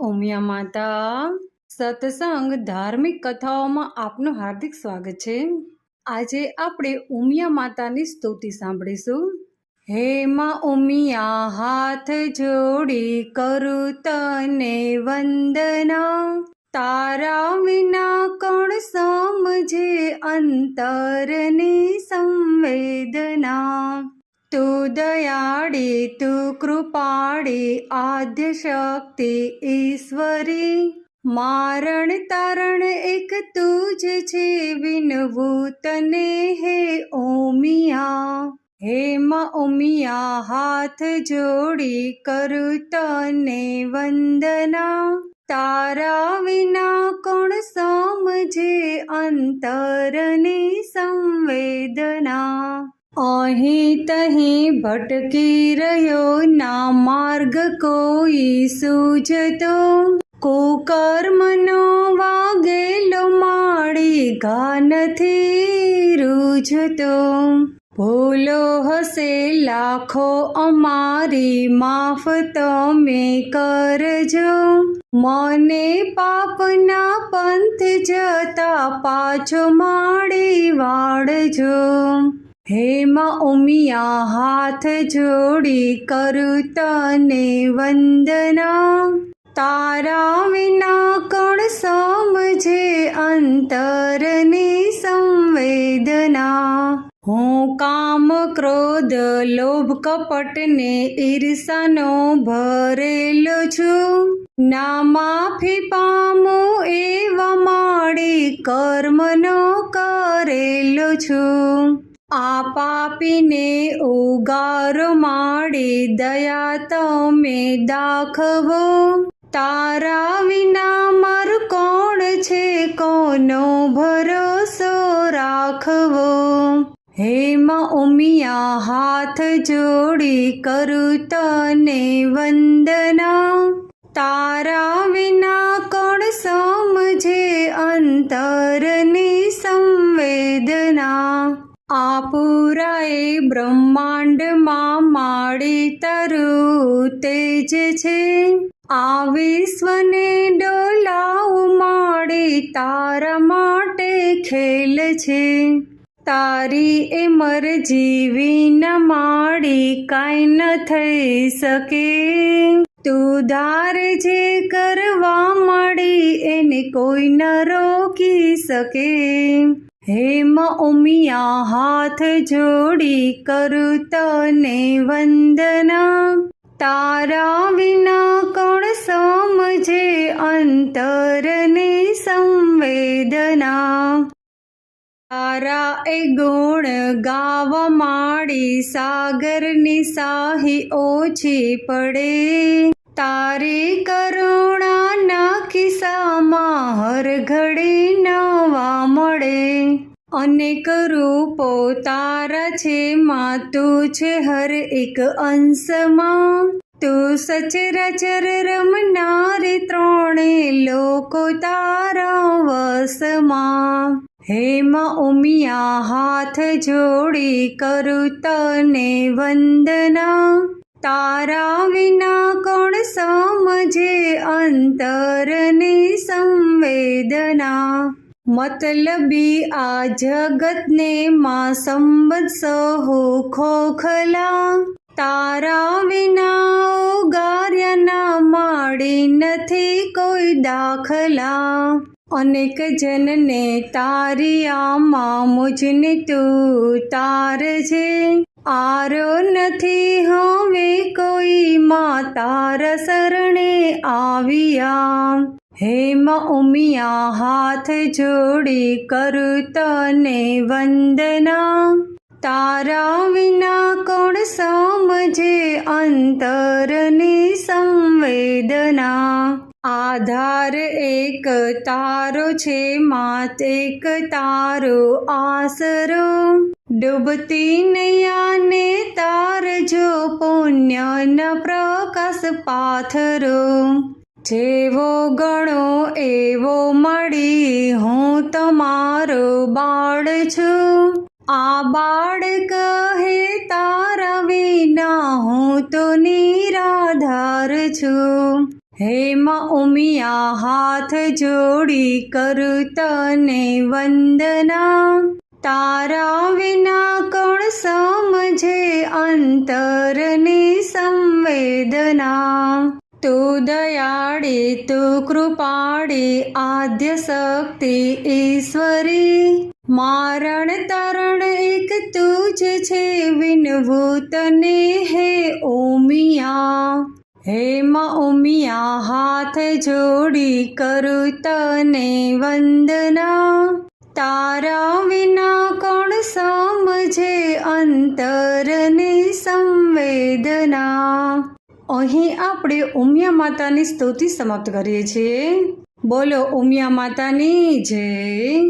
ઉમિયા માતા, સત્સંગ ધાર્મિક કથાઓમાં આપનું હાર્દિક સ્વાગત છે. આજે આપણે ઉમિયા માતાની સ્તુતિ સાંભળીશું. હે માં ઉમિયા, હાથ જોડી કરું તને વંદના. તારા વિના કોણ સમજે અંતરની સંવેદના. તું દયાળી, તું કૃપાળી, આદ્ય શક્તિ ઈશ્વરી. મારણ તારણ એક તું જ છે, વિનવું તને હે ઓમિયા હે માં ઉમિયા, હાથ જોડી કરું તને વંદના. તારા વિના કોણ સમજે અંતરની સંવેદના. અહીં તહીં ભટકી રહ્યો ના માર્ગ કોઈ સૂજતો. કુકર્મનો વાગેલો માળી ઘા નથી રૂજતો. ભૂલો હશે લાખો અમારી માફ તમે કરજો. મને પાપના પંથ જતા પાછો માળી વાળજો. હે માં ઉમિયા હાથ જોડી કરું તને વંદના. તારા વિના કોણ સમજે અંતરની સંવેદના. હું કામ ક્રોધ લોભ કપટને ઈર્ષાનો ભરેલો છું. ના માફી પામું એવા માડી કર્મનો કરેલો છું. આ પાપીને ઉગારો માડી દયા તમે દાખવો. તારા વિના મારું કોણ છે? કોનો ભરોસો રાખવો? હે માં ઉમિયા હાથ જોડી કરું તને વંદના. તારા વિના કોણ સમજે અંતરની સંવેદના? આ પુરાએ બ્રહ્માંડમાં માળી તરું તેજ છે. આ વિશ્વને ડોલાવ માડી તારા માટે ખેલ છે. તારી એ મરજી વિના માડી કાંઈ ન થઈ શકે. તું ધાર જે કરવા મળી એને કોઈ ન રોકી શકે. હે માં ઉમિયા હાથ જોડી કરું તને વંદના. તારા વિના કોણ સમજે અંતરને સંવેદના. તારા એ ગુણ ગાવા માડી સાગરની સાહી ઓછી પડે. તારી કરુણાના કિસ્સામાં હર ઘડી અનેક રૂપો તારા છે, માં તું છે હર એક અંશમાં. તું સચરાચર રમનારી ત્રણે લોકો તારા વસમાં હે માં ઉમિયા હાથ જોડી કરું તને વંદના. તારા વિના કોણ સમજે અંતરની સંવેદના? મતલબી આ જગતને માં સંબત સહુ ખોખલા તારા વિના ગાર્યાના માડી નથી કોઈ દાખલા અનેક જનને તારી આમાં મુજને તું તાર છે આરો નથી હવે કોઈ માં તારા શરણે આવ્યા હે માં ઉમિયા હાથ જોડી કરું તને વંદના. તારા વિના કોણ સમજે અંતરની સંવેદના. આધાર એક તારો છે, માત એક તારો આસરો ડૂબતી નૈયાને તાર જો પુણ્યન પ્રકાશ પાથરો. જેવો ગણો એવો મળી હું તમારો બાળ છું. આ બાળ કહે તારા વિના હું તો નિરાધાર છું. હેમા ઉમિયા હાથ જોડી કરું તને વંદના. તારા વિના કોણ સમજે અંતરની સંવેદના. તું દયાળી, તું કૃપાળી, આદ્ય શક્તિ ઈશ્વરી. મારણ તરણ એક તું જ છે, વિનવું તને હે ઓમિયા હે માં ઉમિયા, હાથ જોડી કરું તને વંદના. તારા વિના કોણ સમજે અંતરની સંવેદના. અહીં આપણે ઉમિયા માતાની સ્તુતિ સમાપ્ત કરીએ છીએ. બોલો ઉમિયા માતાની જય.